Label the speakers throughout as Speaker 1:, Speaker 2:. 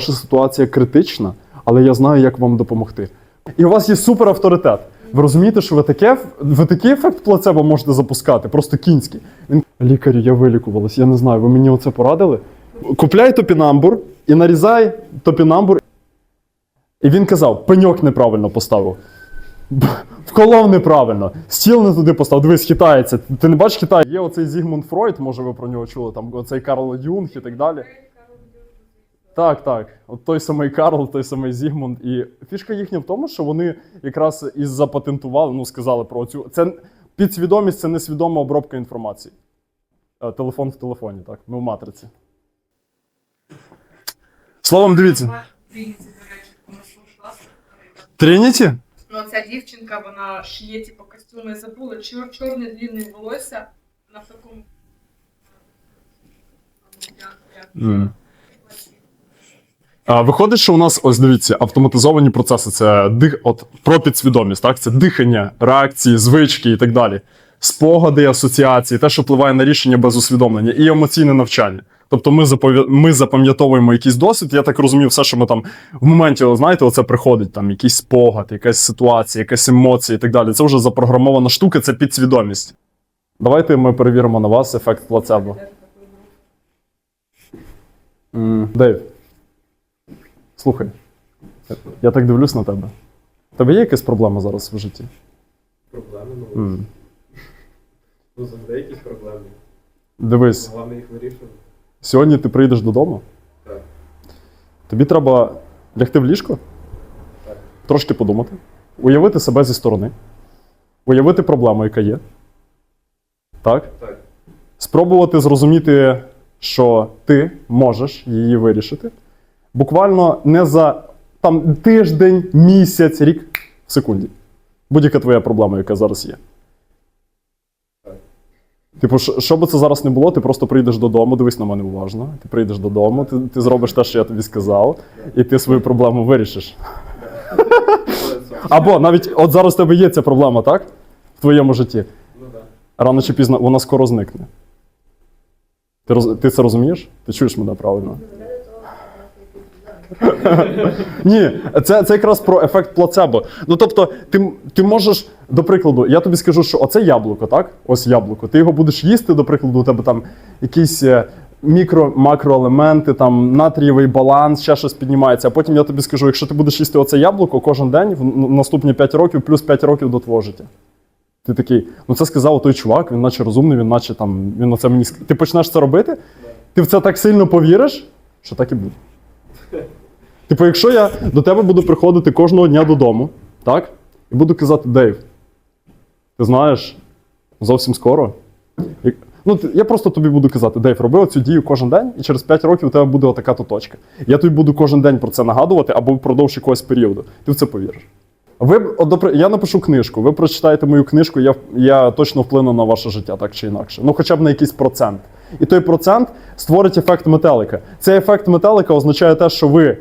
Speaker 1: Ваша ситуація критична, але я знаю, як вам допомогти. І у вас є супер авторитет. Ви розумієте, що ви таке ви такий ефект плацебо можете запускати, просто кінський. Він лікарю, я вилікувалась, я не знаю, ви мені оце порадили. Купляй топінамбур і нарізай топінамбур. І він казав: пеньок неправильно поставив. Вколов неправильно, стіл не туди поставив, дивись, хитається. Ти не бачиш, хитає. Є оцей Зігмунд Фройд, може ви про нього чули, там оцей Карл Юнг і так далі. Так, так. От той самий Карл, той самий Зігмунд. І фішка їхня в тому, що вони якраз і запатентували, ну сказали про цю. Це підсвідомість, це несвідома обробка інформації. Е, Телефон в телефоні, так. Ми в матриці. Словом, дивіться.
Speaker 2: Трініті, до речі, тому що йшла.
Speaker 1: Трініті?
Speaker 2: Ну, ця дівчинка, вона шиє, типу, костюми забула, чор, чорне длінне волосся на такому.
Speaker 1: А, виходить, що у нас ось дивіться, автоматизовані процеси. Це дих, от про підсвідомість, так? Це дихання, реакції, звички і так далі. Спогади, асоціації, те, що впливає на рішення без усвідомлення, і емоційне навчання. Тобто ми ми запам'ятовуємо якийсь досвід. Я так розумію, все, що ми там в моменті, знаєте, оце приходить, там якийсь спогад, якась ситуація, якась емоція і так далі. Це вже запрограмована штука, це підсвідомість. Давайте ми перевіримо на вас ефект плацебо. Дейв, слухай, я так дивлюсь на тебе. У тебе є якась проблема зараз в житті?
Speaker 3: Проблеми, ну,
Speaker 1: М,
Speaker 3: ну завжди якісь проблеми.
Speaker 1: Дивись,
Speaker 3: Головне їх вирішувати.
Speaker 1: сьогодні ти прийдеш додому,
Speaker 3: Так.
Speaker 1: тобі треба лягти в ліжко,
Speaker 3: Так.
Speaker 1: трошки подумати, уявити себе зі сторони, уявити проблему, яка є. Так?
Speaker 3: Так.
Speaker 1: Спробувати зрозуміти, що ти можеш її вирішити. Буквально не за там, тиждень, місяць, рік, в секунді. Будь-яка твоя проблема, яка зараз є. Типу, що би це зараз не було, ти просто прийдеш додому, дивись на мене уважно. Ти прийдеш додому, ти, ти зробиш те, що я тобі сказав, і ти свою проблему вирішиш. Або навіть от зараз в тебе є ця проблема, так? В твоєму житті.
Speaker 3: Ну.
Speaker 1: Рано чи пізно вона скоро зникне. Ти, роз, ти це розумієш? Ти чуєш мене правильно? Ні, це, це якраз про ефект плацебо. Ну тобто, ти, ти можеш, до прикладу, я тобі скажу, що оце яблуко, так? Ось яблуко. Ти його будеш їсти, до прикладу, у тебе там якісь е, мікро-макроелементи, там натрієвий баланс, ще щось піднімається. А потім я тобі скажу, якщо ти будеш їсти оце яблуко кожен день в наступні 5 років, плюс 5 років до твого життя. Ти такий, ну це сказав той чувак, він наче розумний, він наче там, він оце мені Ти почнеш це робити, ти в це так сильно повіриш, що так і буде. Типу, якщо я до тебе буду приходити кожного дня додому, так? І буду казати, Дейв, ти знаєш, зовсім скоро. Ну, я просто тобі буду казати, Дейв, роби оцю дію кожен день, і через 5 років у тебе буде отака то точка. Я тобі буду кожен день про це нагадувати або впродовж якогось періоду. Ти в це повіриш. Ви, я напишу книжку, ви прочитаєте мою книжку, я, я точно вплину на ваше життя, так чи інакше. Ну, хоча б на якийсь процент. І той процент створить ефект метелика. Цей ефект метелика означає те, що ви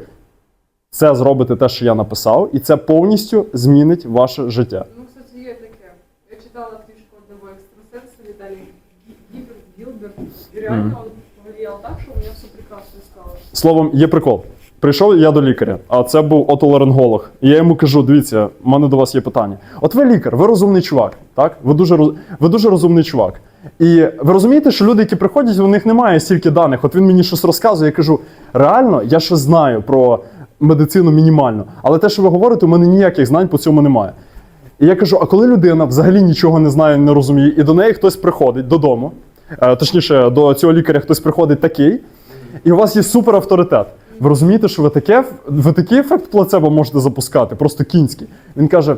Speaker 1: це зробите те, що я написав, і це повністю змінить ваше життя.
Speaker 2: Ну, кстати, є таке. Я читала книжку одного екстрасенса Віталій Гі- Гілберт. І реально он повлиял так, що у мене все прекрасно стало.
Speaker 1: Словом, є прикол. Прийшов я до лікаря, а це був отоларинголог. І я йому кажу: дивіться, в мене до вас є питання. От ви лікар, ви розумний чувак, так? Ви дуже, ви дуже розумний чувак. І ви розумієте, що люди, які приходять, у них немає стільки даних. От він мені щось розказує, я кажу: реально, я щось знаю про медицину мінімально, але те, що ви говорите, у мене ніяких знань по цьому немає. І я кажу: а коли людина взагалі нічого не знає, не розуміє, і до неї хтось приходить додому, е, точніше, до цього лікаря хтось приходить такий, і у вас є супер авторитет. Ви розумієте, що ви таке, ви такий ефект плацебо можете запускати, просто кінський. Він каже: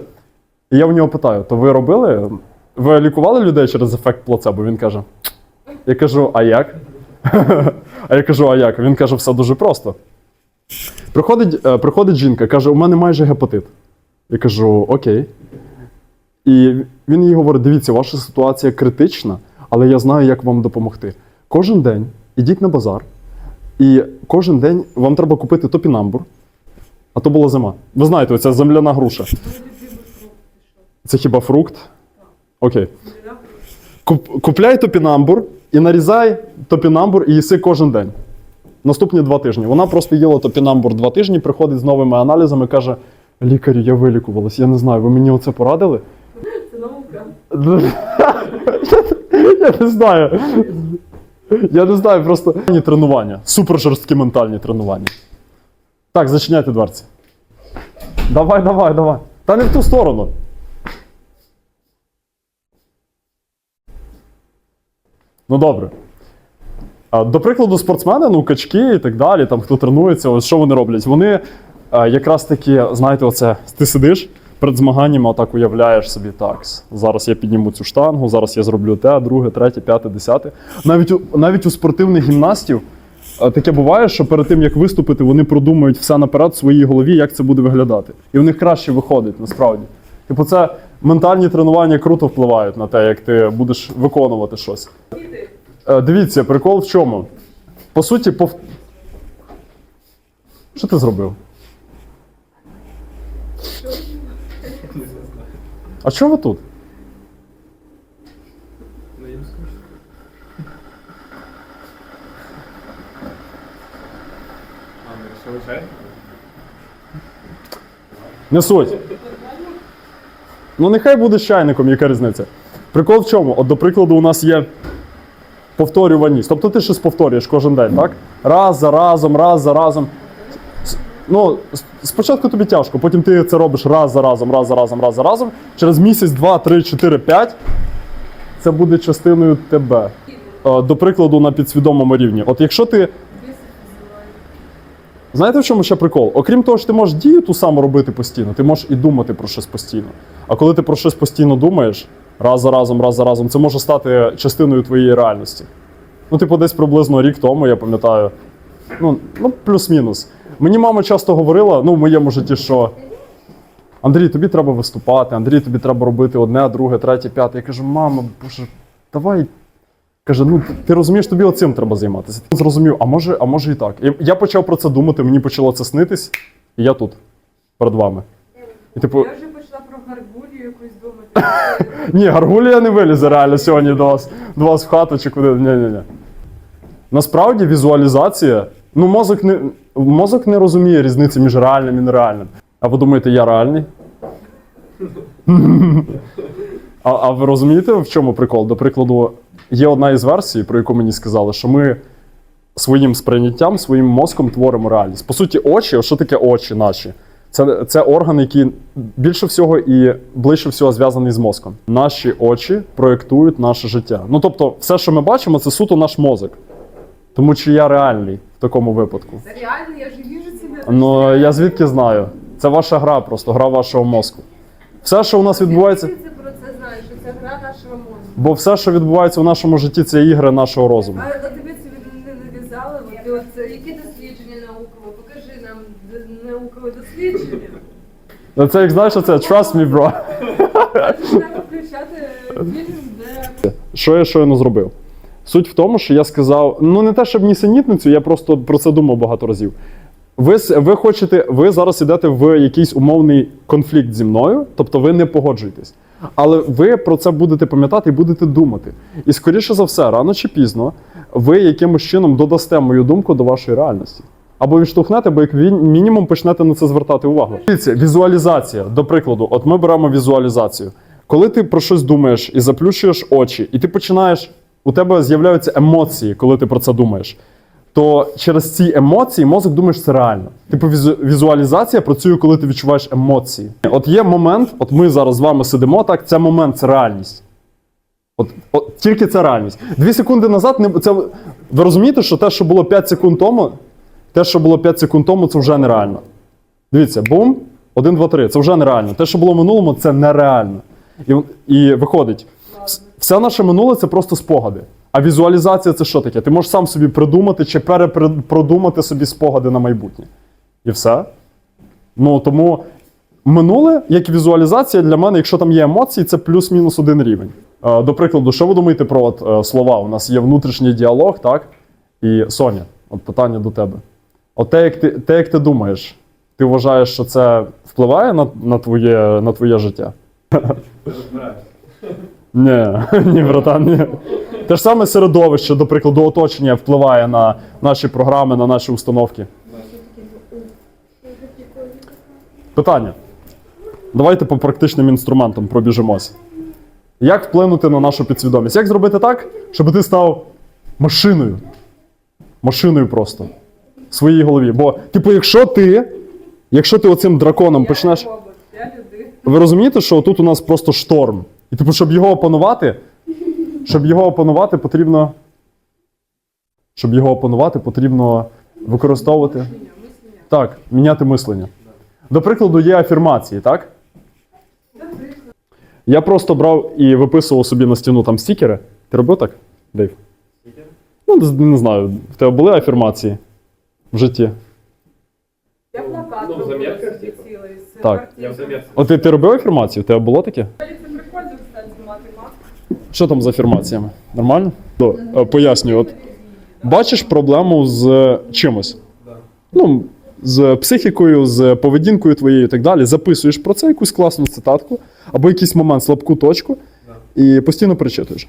Speaker 1: і я в нього питаю: то ви робили? Ви лікували людей через ефект плацебо? Він каже: Я кажу, а як? А я кажу, а як? Він каже, все дуже просто. Приходить, е, приходить жінка, каже: у мене майже гепатит. Я кажу, окей. І він їй говорить: дивіться, ваша ситуація критична, але я знаю, як вам допомогти. Кожен день ідіть на базар, і кожен день вам треба купити топінамбур, а то була зима. Ви знаєте, оця земляна груша. Це хіба фрукт? Окей. Куп, купляй топінамбур і нарізай топінамбур і їси кожен день. Наступні два тижні. Вона просто їла топінамбур два тижні, приходить з новими аналізами, каже: лікарю, я вилікувалась, я не знаю, ви мені оце порадили?
Speaker 2: Це наука.
Speaker 1: Я не знаю. Я не знаю, просто Ментальні тренування. Супер жорсткі ментальні тренування. Так, зачиняйте дверці. Давай, давай, давай. Та не в ту сторону. Ну добре. До прикладу, спортсмени, ну, качки і так далі, там хто тренується, ось що вони роблять? Вони якраз таки, знаєте, оце ти сидиш перед змаганнями, отак уявляєш собі так. Зараз я підніму цю штангу, зараз я зроблю те, друге, третє, п'яте, десяте. Навіть у, навіть у спортивних гімнастів таке буває, що перед тим як виступити, вони продумують все наперед в своїй голові, як це буде виглядати. І в них краще виходить насправді. Типу, це ментальні тренування круто впливають на те, як ти будеш виконувати щось. Е, Дивіться, прикол в чому? По суті, пов... Що ти зробив? А чого тут? Не суть. Ну, нехай буде чайником, яка різниця. Прикол в чому? От, до прикладу, у нас є повторюваність. Тобто ти щось повторюєш кожен день, так? Раз за разом, раз за разом. Ну, спочатку тобі тяжко, потім ти це робиш раз за разом, раз за разом, раз за разом. Через місяць, два, три, чотири, п'ять. Це буде частиною тебе. Е, До прикладу, на підсвідомому рівні. От якщо ти. Знаєте, в чому ще прикол? Окрім того, що ти можеш дію ту саму робити постійно, ти можеш і думати про щось постійно. А коли ти про щось постійно думаєш, раз за разом, раз за разом, це може стати частиною твоєї реальності. Ну, типу, десь приблизно рік тому, я пам'ятаю, ну, ну плюс-мінус. Мені мама часто говорила, ну, в моєму житті, що Андрій, тобі треба виступати, Андрій, тобі треба робити одне, друге, третє, п'яте. Я кажу, мама, боже, давай. Каже, ну ти- розумієш, тобі оцим треба займатися. Ти зрозумів, а може, а може і так. І я почав про це думати, мені почало це снитись, і я тут, перед вами. І типу,
Speaker 2: Я вже почала про гаргулію якусь думати.
Speaker 1: ні, гаргулія не вилізе реально сьогодні до вас, до вас в хату чи куди. Ні, ні, ні. Насправді візуалізація, ну мозок не, мозок не розуміє різниці між реальним і нереальним. А ви думаєте, я реальний? А, а ви розумієте, в чому прикол? До прикладу, є одна із версій, про яку мені сказали, що ми своїм сприйняттям, своїм мозком творимо реальність. По суті, очі, що таке очі наші? Це, це орган, який більше всього і ближче всього зв'язаний з мозком. Наші очі проєктують наше життя. Ну тобто, все, що ми бачимо, це суто наш мозок. Тому чи я реальний в такому випадку?
Speaker 2: Це реально, я ж вижу себе.
Speaker 1: Ну я звідки знаю? Це ваша гра, просто гра вашого мозку. Все, що у нас відбувається.
Speaker 2: Ти про це знаєш, що це гра нашого мозку.
Speaker 1: Бо все, що відбувається в нашому житті, це ігри нашого розуму.
Speaker 2: А тобі це не нав'язали? Ти от, це- які дослідження наукові? Покажи нам дослідження.
Speaker 1: Ну, Це як знаєш, це trust me, bro.
Speaker 2: Треба включати фільм, де
Speaker 1: Що я щойно зробив? Суть в тому, що я сказав: ну не те, щоб нісенітницю, я просто про це думав багато разів. Ви, ви хочете, ви зараз йдете в якийсь умовний конфлікт зі мною, тобто ви не погоджуєтесь. Але ви про це будете пам'ятати і будете думати. І скоріше за все, рано чи пізно, ви якимось чином додасте мою думку до вашої реальності. Або відштовхнете, або як мінімум почнете на це звертати увагу. Дивіться, візуалізація. До прикладу, от ми беремо візуалізацію. Коли ти про щось думаєш і заплющуєш очі, і ти починаєш, у тебе з'являються емоції, коли ти про це думаєш. То через ці емоції мозок думає, що це реально. Типу візуалізація працює, коли ти відчуваєш емоції. От є момент, от ми зараз з вами сидимо, так, це момент, це реальність. От, от тільки це реальність. Дві секунди назад не це. Ви розумієте, що те, що було 5 секунд тому, те, що було 5 секунд тому, це вже нереально. Дивіться, бум, 1, 2, 3. Це вже нереально. Те, що було минулому, це нереально. І, і виходить, вс- все наше минуле це просто спогади. А візуалізація це що таке? Ти можеш сам собі придумати чи перепродумати собі спогади на майбутнє. І все. Ну тому минуле, як візуалізація, для мене, якщо там є емоції, це плюс-мінус один рівень. Е, До прикладу, що ви думаєте про от, е, слова? У нас є внутрішній діалог, так? І Соня, от питання до тебе. От те, як ти, те, як ти думаєш, ти вважаєш, що це впливає на, на, твоє, на твоє життя? Ні, ні, братан, ні. Те ж саме середовище, до прикладу, оточення впливає на наші програми, на наші установки. Питання. Давайте по практичним інструментам пробіжимося. Як вплинути на нашу підсвідомість? Як зробити так, щоб ти став машиною? Машиною просто. В своїй голові. Бо, типу, якщо ти, якщо ти оцим драконом почнеш. Ви розумієте, що тут у нас просто шторм. І типу, щоб його опанувати, щоб його опанувати, потрібно. Щоб його опанувати, потрібно використовувати.
Speaker 2: Мислення, мислення.
Speaker 1: Так, міняти мислення. До прикладу, є афірмації, так? Я просто брав і виписував собі на стіну там стікери. Ти робив так, Дейв? Ну, не- не знаю. В тебе були афірмації в житті?
Speaker 2: Я плакат
Speaker 3: Ну, в
Speaker 2: робила
Speaker 3: заметках,
Speaker 2: собі
Speaker 3: типу.
Speaker 2: цілий з
Speaker 1: Так.
Speaker 2: картинками.
Speaker 3: Я в.
Speaker 1: От ти, ти робив афірмації? У тебе було таке?
Speaker 2: Це прикольно, кстати, знімати маску.
Speaker 1: Що там з афірмаціями? Нормально? До, е, пояснюю. От, бачиш проблему з чимось.
Speaker 3: Да.
Speaker 1: Ну, з психікою, з поведінкою твоєю і так далі. Записуєш про це якусь класну цитатку або якийсь момент, слабку точку, і постійно перечитуєш.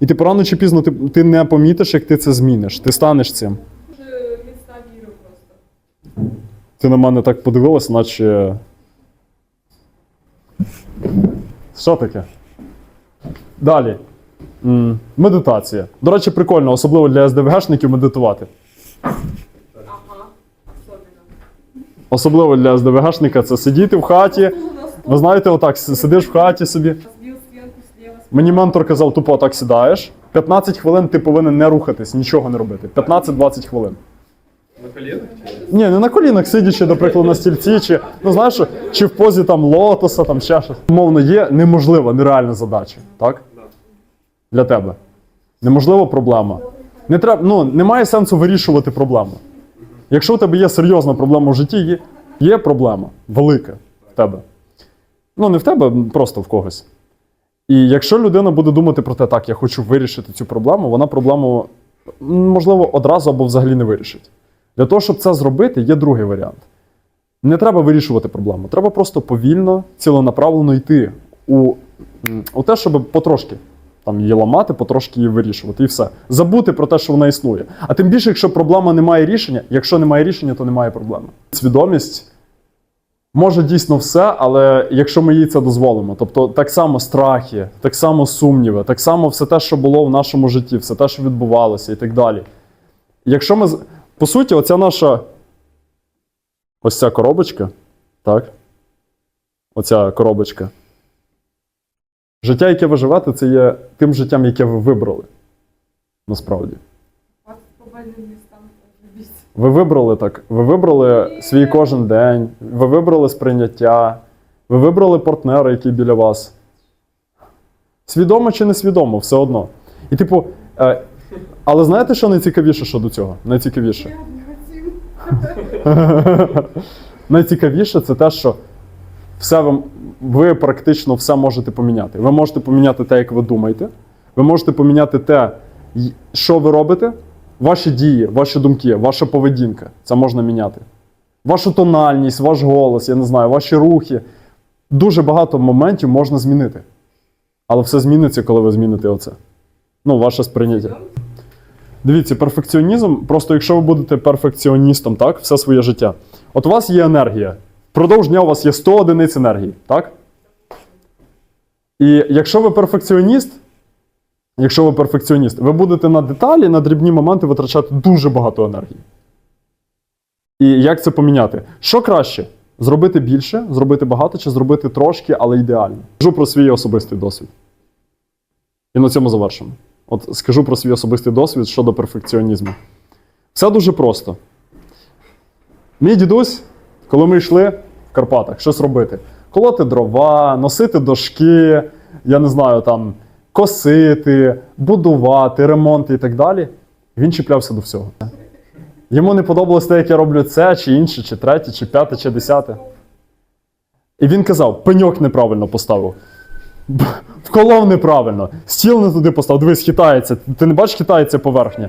Speaker 1: І ти рано чи пізно ти, ти не помітиш, як ти це зміниш. Ти станеш цим.
Speaker 2: Дуже міцна віра просто.
Speaker 1: Ти на мене так подивилась, наче. Що таке? Далі. Медитація. До речі, прикольно, особливо для СДВГшників медитувати.
Speaker 2: Особливо.
Speaker 1: Для СДВГшника це сидіти в хаті. Ви знаєте, отак сидиш в хаті собі. Мені ментор казав, тупо так сідаєш. 15 хвилин ти повинен не рухатись, нічого не робити. 15-20 хвилин.
Speaker 3: На коленах? чи?
Speaker 1: Ні, не на колінах, сидячи, до прикладу, на стільці, чи ну знаєш, чи в позі там лотоса, там ще щось. Умовно, є неможлива, нереальна задача, так? Для тебе. Неможлива проблема. Не треба, ну, немає сенсу вирішувати проблему. Якщо у тебе є серйозна проблема в житті, є, є проблема велика в тебе. Ну, не в тебе, просто в когось. І якщо людина буде думати про те, так, я хочу вирішити цю проблему, вона проблему, можливо, одразу або взагалі не вирішить. Для того, щоб це зробити, є другий варіант. Не треба вирішувати проблему. Треба просто повільно, ціленаправлено йти у, у те, щоб потрошки там її ламати, потрошки її вирішувати, і все. Забути про те, що вона існує. А тим більше, якщо проблема не має рішення, якщо немає рішення, то немає проблеми. Свідомість може дійсно все, але якщо ми їй це дозволимо, тобто так само страхи, так само сумніви, так само все те, що було в нашому житті, все те, що відбувалося, і так далі. Якщо ми. По суті, оця наша ось ця коробочка, так? Оця коробочка. Життя, яке ви живете, це є тим життям, яке ви вибрали. Насправді. Ви вибрали так. Ви вибрали свій кожен день, ви вибрали сприйняття, ви вибрали партнера, який біля вас. Свідомо чи несвідомо, все одно. І, типу, е, але знаєте, що найцікавіше щодо цього? Найцікавіше. Найцікавіше це те, що все ви, ви практично все можете поміняти. Ви можете поміняти те, як ви думаєте. Ви можете поміняти те, що ви робите, ваші дії, ваші думки, ваша поведінка. Це можна міняти. Вашу тональність, ваш голос, я не знаю, ваші рухи. Дуже багато моментів можна змінити. Але все зміниться, коли ви зміните оце. Ну, ваше сприйняття. Дивіться, перфекціонізм, просто якщо ви будете перфекціоністом, так, все своє життя. От у вас є енергія. Впродовж дня у вас є 100 одиниць енергії, так? І якщо ви перфекціоніст, якщо ви перфекціоніст, ви будете на деталі, на дрібні моменти витрачати дуже багато енергії. І як це поміняти? Що краще? Зробити більше, зробити багато чи зробити трошки, але ідеально. Скажу про свій особистий досвід. І на цьому завершимо. От скажу про свій особистий досвід щодо перфекціонізму. Все дуже просто. Мій дідусь, коли ми йшли в Карпатах, щось робити: колоти дрова, носити дошки, я не знаю, там, косити, будувати, ремонти і так далі, він чіплявся до всього. Йому не подобалось те, як я роблю це, чи інше, чи третє, чи п'яте, чи десяте. І він казав: пеньок неправильно поставив. Б- Вколов неправильно, стіл не туди поставив, дивись, хитається. Ти не бачиш, хитається поверхня.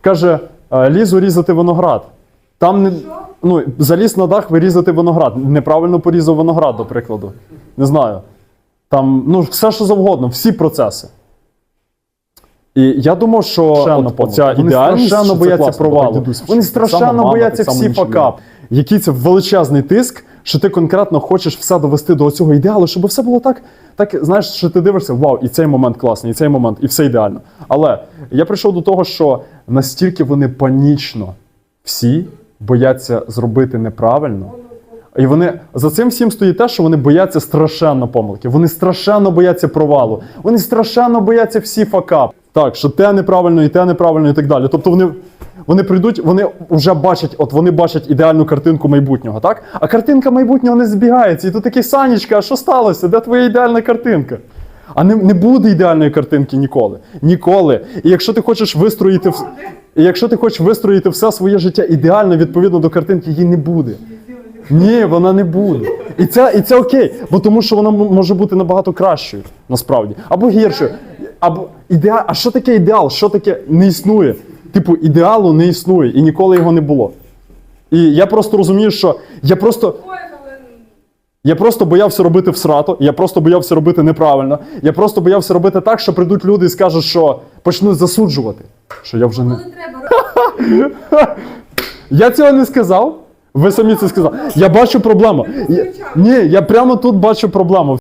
Speaker 1: Каже, «Е, лізу різати виноград. Там не, ну, заліз на дах вирізати виноград. Неправильно порізав виноград, до прикладу. Не знаю. Там, ну, все, що завгодно, всі процеси. І я думав, що от оця
Speaker 4: Вони
Speaker 1: ідеальність,
Speaker 4: страшенно бояться провалу. Вони страшенно бояться всі
Speaker 1: інші люди.
Speaker 4: факап.
Speaker 1: Який це величезний тиск, що ти конкретно хочеш все довести до цього ідеалу, щоб все було так, так знаєш, що ти дивишся, вау, і цей момент класний, і цей момент, і все ідеально. Але я прийшов до того, що настільки вони панічно всі бояться зробити неправильно. І вони за цим всім стоїть те, що вони бояться страшенно помилки. Вони страшенно бояться провалу. Вони страшенно бояться всі факап. Так, що те неправильно, і те неправильно, і так далі. Тобто вони, вони прийдуть, вони вже бачать, от вони бачать ідеальну картинку майбутнього, так? А картинка майбутнього не збігається. І тут такий Санечка, а що сталося? Де твоя ідеальна картинка? А не, не буде ідеальної картинки ніколи. Ніколи. І якщо ти хочеш вистроїти і якщо ти хочеш вистроїти все своє життя ідеально відповідно до картинки, її не буде. Ні, вона не буде. І це, і це окей, бо тому що вона може бути набагато кращою, насправді. Або гіршою. Або ідеал. А що таке ідеал? Що таке не існує? Типу, ідеалу не існує і ніколи його не було. І я просто розумію, що я просто. Я просто боявся робити всрато, я просто боявся робити неправильно. Я просто боявся робити так, що прийдуть люди і скажуть, що почнуть засуджувати. Що я вже не.
Speaker 5: Треба
Speaker 1: Я цього не сказав. Ви самі це сказали. Я бачу проблему. Я... Ні, я прямо тут бачу проблему.